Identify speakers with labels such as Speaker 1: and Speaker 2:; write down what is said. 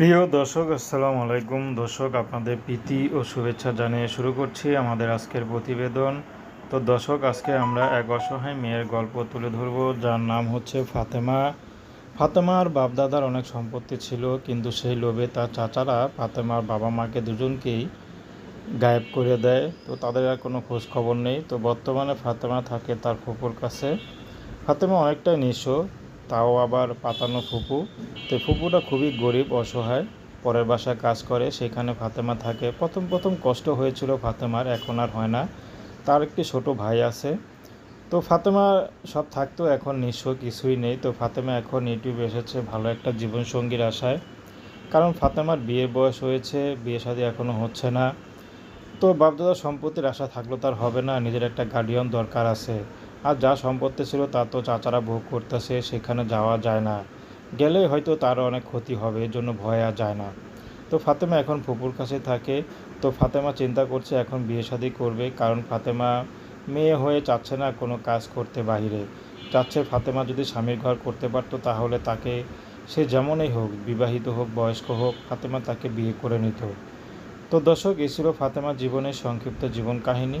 Speaker 1: প্রিয় দর্শক, আসসালামু আলাইকুম। দর্শক, আপনাদের প্রীতি ও শুভেচ্ছা জানিয়ে শুরু করছি আমাদের আজকের প্রতিবেদন। তো দর্শক, আজকে আমরা এক অসহায় মেয়ের গল্প তুলে ধরব, যার নাম হচ্ছে ফাতেমা। ফাতেমার বাপদাদার অনেক সম্পত্তি ছিল, কিন্তু সেই লোভে তার চাচারা ফাতেমার বাবা মাকে দুজনকেই গায়েব করে দেয়। তো তাদের আর কোনো খোঁজ খবর নেই। তো বর্তমানে ফাতেমা থাকে তার ফুপুর কাছে। ফাতেমা অনেকটাই নিঃস্ব। তাও আবার পাতানো ফুপু। তো ফুপুটা খুবই গরিব, অসহায়, পরের বাসায় কাজ করে, সেখানে ফাতেমা থাকে। প্রথম প্রথম কষ্ট হয়েছিল ফাতেমার, এখন আর হয় না। তার একটি ছোট ভাই আছে। তো ফাতেমা সব থাকতো, এখন নিঃস্ব, কিছুই নেই। তো ফাতেমা এখন ইউটিউবে এসেছে, ভালো একটা জীবনসঙ্গীর আশায়। কারণ ফাতেমার বিয়ের বয়স হয়েছে, বিয়ে শাদী এখনও হচ্ছে না। তো বাপদাদার সম্পত্তির আশা থাকলেও তার হবে না, নিজের একটা গার্ডিয়ান দরকার আছে। আর যা সম্পত্তি ছিল তা তো চাচারা ভোগ করতেছে, সেখানে যাওয়া যায় না। গেলে হয়তো তারও অনেক ক্ষতি হবে, এর জন্য ভয় আর যায় না। তো ফাতেমা এখন ফুপুর কাছে থাকে। তো ফাতেমা চিন্তা করছে এখন বিয়ে শাদী করবে, কারণ ফাতেমা মেয়ে হয়ে চাচ্ছে না কোনো কাজ করতে বাহিরে। চাচ্ছে ফাতেমা যদি স্বামীর ঘর করতে পারতো তাহলে তাকে সে যেমনই হোক, বিবাহিত হোক, বয়স্ক হোক, ফাতেমা তাকে বিয়ে করে নিত। তো দর্শক, এই ছিল ফাতেমার জীবনের সংক্ষিপ্ত জীবন কাহিনী।